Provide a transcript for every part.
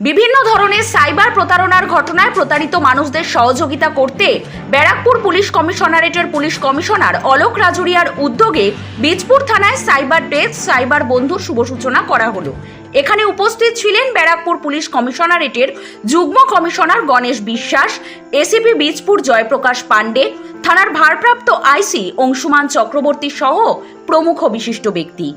বিভিন্ন ধরনের সাইবার প্রতারণার ঘটনায় প্রতারিত মানুষদের সহযোগিতা করতে ব্যারাকপুর পুলিশ কমিশনারেটের পুলিশ কমিশনার অলোক রাজুরিয়ার উদ্যোগে বীজপুর থানায় সাইবার ডেস্ক সাইবার বন্ধুর শুভ সূচনা করা হলো। এখানে উপস্থিত ছিলেন ব্যারাকপুর পুলিশ কমিশনারেটের যুগ্ম কমিশনার গণেশ বিশ্বাস, এসিপি বীজপুর জয়প্রকাশ পাণ্ডে, থানার ভারপ্রাপ্ত আইসি অংশুমান চক্রবর্তী সহ প্রমুখ বিশিষ্ট ব্যক্তি।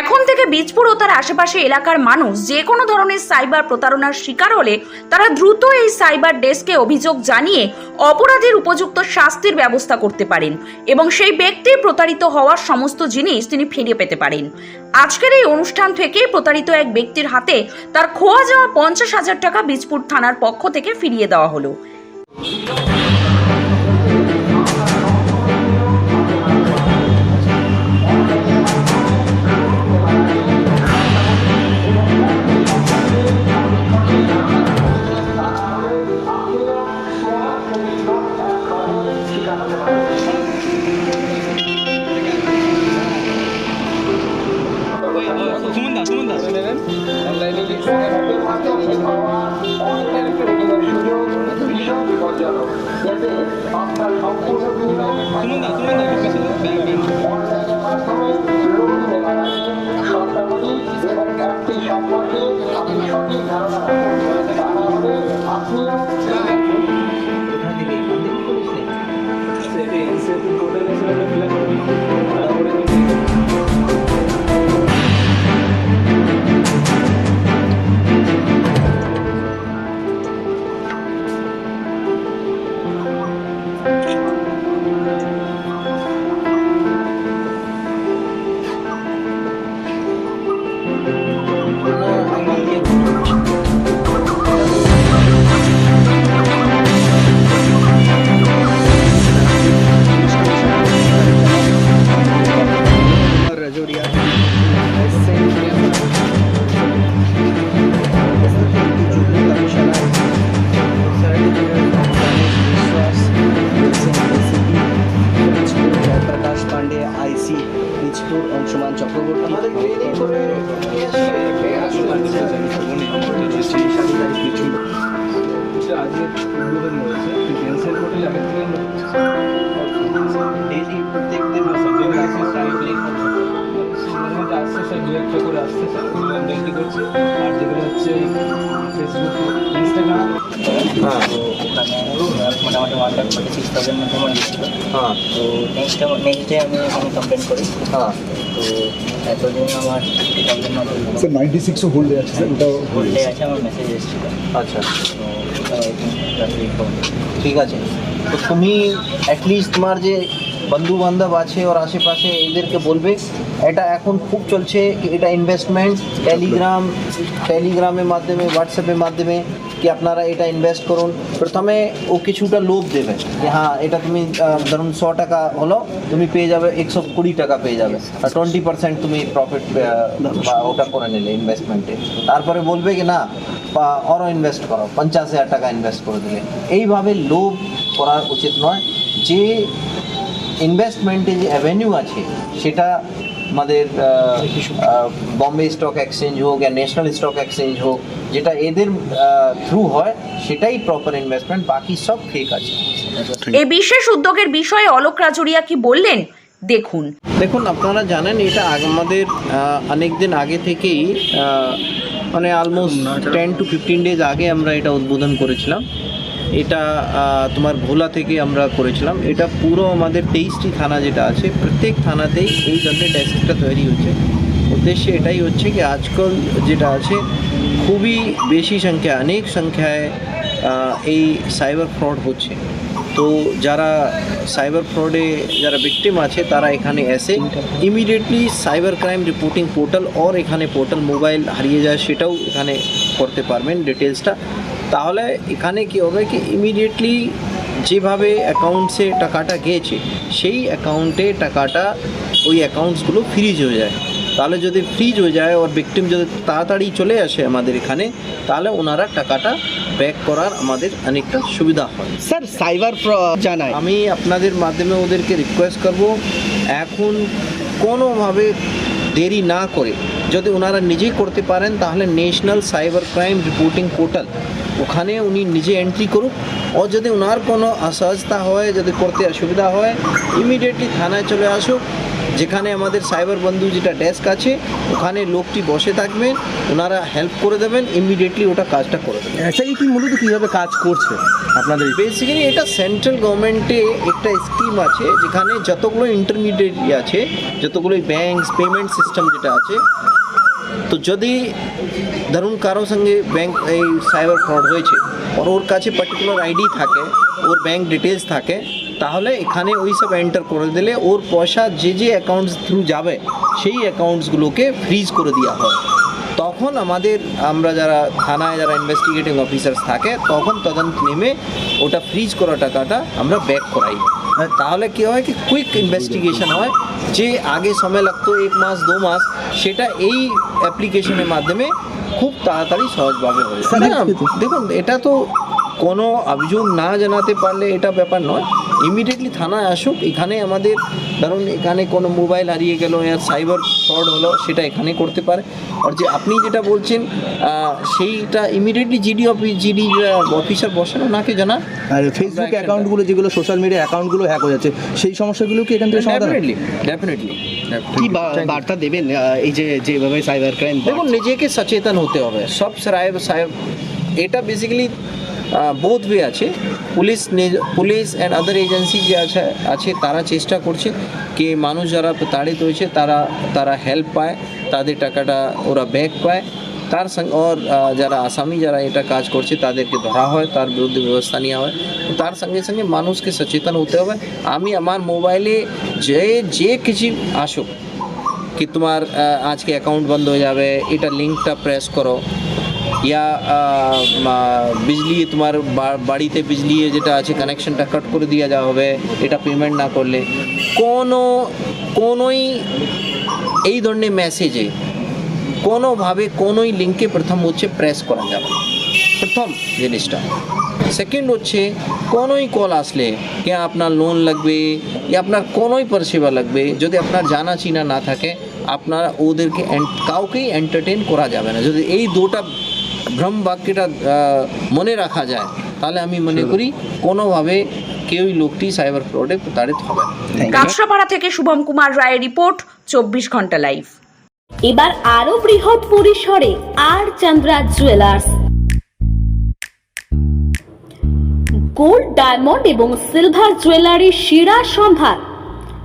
এখন থেকে বীজপুর ও তার আশেপাশে এলাকার মানুষ যে কোনো ধরনের সাইবার প্রতারণার শিকার হলে তারা দ্রুত এই সাইবার ডেস্কে অভিযোগ জানিয়ে অপরাধীর উপযুক্ত শাস্তির ব্যবস্থা করতে পারেন এবং সেই ব্যক্তি প্রতারিত হওয়ার সমস্ত জিনিস তিনি ফিরে পেতে পারেন। আজকের এই অনুষ্ঠান থেকে প্রতারিত এক ব্যক্তির হাতে তার খোয়া যাওয়া পঞ্চাশ হাজার টাকা বীজপুর থানার পক্ষ থেকে ফিরিয়ে দেওয়া হলো। আর যেগুলো হচ্ছে ফেসবুক ইনস্টাগ্রাম হ্যাঁ তো ওখানে মোটামুটি one lakh forty six thousand মতো মনে হ্যাঁ তো নেক্সট নেক্সট ডে আমি এখানে কমপ্লেন করি হ্যাঁ তো এতদিন আমার স্যার নাইনটি সিক্সও হোল্ডে আছে স্যার ওটাও হোল্ডে আছে আমার মেসেজ এসেছিল আচ্ছা তো ঠিক আছে। তো তুমি অ্যাটলিস্ট তোমার যে বন্ধু বান্ধব আছে ওর আশেপাশে এদেরকে বলবে। এটা এখন খুব চলছে, এটা ইনভেস্টমেন্ট টেলিগ্রাম টেলিগ্রামের মাধ্যমে হোয়াটসঅ্যাপের মাধ্যমে কি আপনারা এটা ইনভেস্ট করুন। প্রথমে ও কিছুটা লোভ দেবে যে হ্যাঁ এটা তুমি ধরুন শ টাকা হলো, তুমি পেয়ে যাবে, একশো কুড়ি টাকা পেয়ে যাবে। আর টোয়েন্টি পার্সেন্ট তুমি প্রফিট ওটা করে নিলে ইনভেস্টমেন্টে তারপরে বলবে কি, না বা আরও ইনভেস্ট করো পঞ্চাশ হাজার টাকা ইনভেস্ট করে দিলে। এইভাবে লোভ করা উচিত নয়। যে ইনভেস্টমেন্টে যে অ্যাভেনিউ আছে সেটা আমাদের বম্বে স্টক এক্সচেঞ্জ হোক या ন্যাশনাল স্টক এক্সচেঞ্জ হোক যেটা এদের থ্রু হয় সেটাই প্রপার ইনভেস্টমেন্ট বাকি সব ফেক আছে। এই বিশেষ উদ্যোগের বিষয়ে অলোক রাজুরিয়া কি বললেন? দেখুন। দেখুন আপনারা জানেন এটা আমাদের অনেক দিন আগে থেকেই মানে almost ten to fifteen days আগে আমরা এটা উদ্বোধন করেছিলাম। এটা তোমার ভোলা থেকে আমরা করেছিলাম। এটা পুরো আমাদের তেইশটি থানা যেটা আছে, প্রত্যেক থানাতেই এই ধরনের ডেস্কটা তৈরি হচ্ছে। উদ্দেশ্য এটাই হচ্ছে কি, আজকাল যেটা আছে, খুবই বেশি সংখ্যা অনেক সংখ্যায় এই সাইবার ফ্রড হচ্ছে। তো যারা সাইবার ফ্রডে যারা ভিকটিম আছে, তারা এখানে এসে immediately cyber crime reporting portal ওর এখানে পোর্টাল মোবাইল হারিয়ে যায়, সেটাও এখানে করতে পারবেন ডিটেলসটা তাহলে এখানে কি হবে কি ইমিডিয়েটলি যেভাবে অ্যাকাউন্টসে টাকাটা গিয়েছে, সেই অ্যাকাউন্টে টাকাটা ওই অ্যাকাউন্টসগুলো ফ্রিজ হয়ে যায়। তাহলে যদি ফ্রিজ হয়ে যায় ওর ভিকটিম যদি তাড়াতাড়ি চলে আসে আমাদের এখানে তাহলে ওনারা টাকাটা ব্যাক করার আমাদের অনেকটা সুবিধা হয়। স্যার সাইবার জানায় আমি আপনাদের মাধ্যমে ওদেরকে রিকোয়েস্ট করব এখন কোনোভাবে দেরি না করে যদি ওনারা নিজেই করতে পারেন তাহলে national cyber crime reporting portal ওখানে উনি নিজে এন্ট্রি করুক। ও যদি ওনার কোনো অসহজতা হয় যদি করতে অসুবিধা হয় ইমিডিয়েটলি থানায় চলে আসুক। যেখানে আমাদের সাইবার বন্ধু যেটা ডেস্ক আছে ওখানে লোকটি বসে থাকবেন ওনারা হেল্প করে দেবেন ইমিডিয়েটলি ওটা কাজটা করে দেবেন। কি মূলত কীভাবে কাজ করছে আপনাদের? বেসিক্যালি এটা সেন্ট্রাল গভর্নমেন্টে একটা স্কিম আছে যেখানে যতগুলো ইন্টারমিডিয়েট আছে যতগুলো ব্যাংক পেমেন্ট সিস্টেম যেটা আছে তো যদি ধরুন কারও সঙ্গে ব্যাংক এই সাইবার ফ্রড হয়েছে আর ওর কাছে পার্টিকুলার আইডি থাকে ওর ব্যাংক ডিটেলস থাকে তাহলে এখানে ওই সব এন্টার করে দিলে ওর পয়সা যে যে অ্যাকাউন্টস থ্রু যাবে সেই অ্যাকাউন্টসগুলোকে ফ্রিজ করে দেওয়া হয়। তখন আমাদের আমরা যারা থানায় যারা ইনভেস্টিগেটিং অফিসার্স থাকে তখন তদন্ত নেমে ওটা ফ্রিজ করা টাকাটা আমরা ব্যাক করাই। তাহলে কী হয় কি কুইক ইনভেস্টিগেশন হয় যে আগে সময় লাগতো এক মাস দু মাস সেটা এই অ্যাপ্লিকেশনের মাধ্যমে খুব তাড়াতাড়ি সহজভাবে হয়ে দেখুন এটা তো কোনো অভিযোগ না জানাতে পারলে এটা ব্যাপার নয়। ইমিডিয়েটলি থানায় আসুক এখানে আমাদের ধরুন এখানে কোনো মোবাইল হারিয়ে গেল या সাইবার ফ্রড হলো সেটা এখানে করতে পারে। আর যে আপনি যেটা বলছেন সেইটা immediately GD office GD officer বসেন ওনাকে জানা আর ফেসবুক অ্যাকাউন্টগুলো যেগুলো সোশ্যাল মিডিয়া অ্যাকাউন্টগুলো হ্যাক হয়ে যাচ্ছে সেই সমস্যাগুলো কি এখান থেকে সমাধান? ডেফিনেটলি ডেফিনেটলি কি বার্তা দেবেন এই যে যেভাবে সাইবার ক্রাইম দেখুন নিজেকে সচেতন হতে হবে। সব সাহেব সাহেব এটা বেসিক্যালি বোধ ওয়ে আছে। Police police and other agency যে আছে আছে, তারা চেষ্টা করছে কি মানুষ যারা প্রতারিত হয়েছে তারা তারা হেল্প পায়, তাদের টাকাটা ওরা ব্যাক পায়। তার সঙ্গে ওর যারা আসামি যারা এটা কাজ করছে, তাদেরকে ধরা হয়, তার বিরুদ্ধে ব্যবস্থা নেওয়া হয়। তার সঙ্গে সঙ্গে মানুষকে সচেতন হতে হবে। আমি আমার মোবাইলে যে যে কিছু আসুক, কি তোমার আজকে অ্যাকাউন্ট বন্ধ হয়ে যাবে, এটা লিঙ্কটা প্রেস করো। ইয়া বিজলি তোমার বাড়িতে বিজলি যেটা আছে কানেকশনটা কাট করে দিয়ে যাওয়া হবে এটা পেমেন্ট না করলে কোনো কোনোই এই ধরনের মেসেজে কোনোভাবে কোনোই লিঙ্কে প্রথম হচ্ছে প্রেস করা যাবে। প্রথম জিনিসটা সেকেন্ড হচ্ছে কোনোই কল আসলে কি আপনার লোন লাগবে ইয়া আপনার কোনোই পরিষেবা লাগবে যদি আপনার জানা চিনা না থাকে আপনার ওদেরকে কাউকেই এন্টারটেন করা যাবে না যদি এই দুটা ভ্রম বাক্যটা মনে রাখা যায় তাহলে আমি মনে করি কোনোভাবে কেউই লোকটি সাইবার ফ্রডে প্রতারিত হবে না। কাঁচরাপাড়া থেকে শুভম কুমার রায়ের রিপোর্ট চব্বিশ ঘণ্টা লাইভ। এবার আরও বৃহৎ পরিসরে আর চন্দ্রা জুয়েলার্স। গোল্ড ডায়মন্ড এবং সিলভার জুয়েলারির সেরা সম্ভার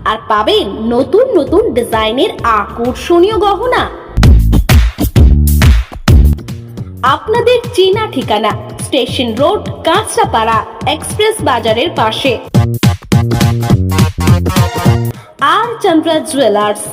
আর পাবেন নতুন নতুন ডিজাইনের আকর্ষণীয় গহনা। আপনাদের চীনা ঠিকানা স্টেশন রোড কাঁচরাপাড়া এক্সপ্রেস বাজারের পাশে। আর চন্দ্রা জুয়েলার্স।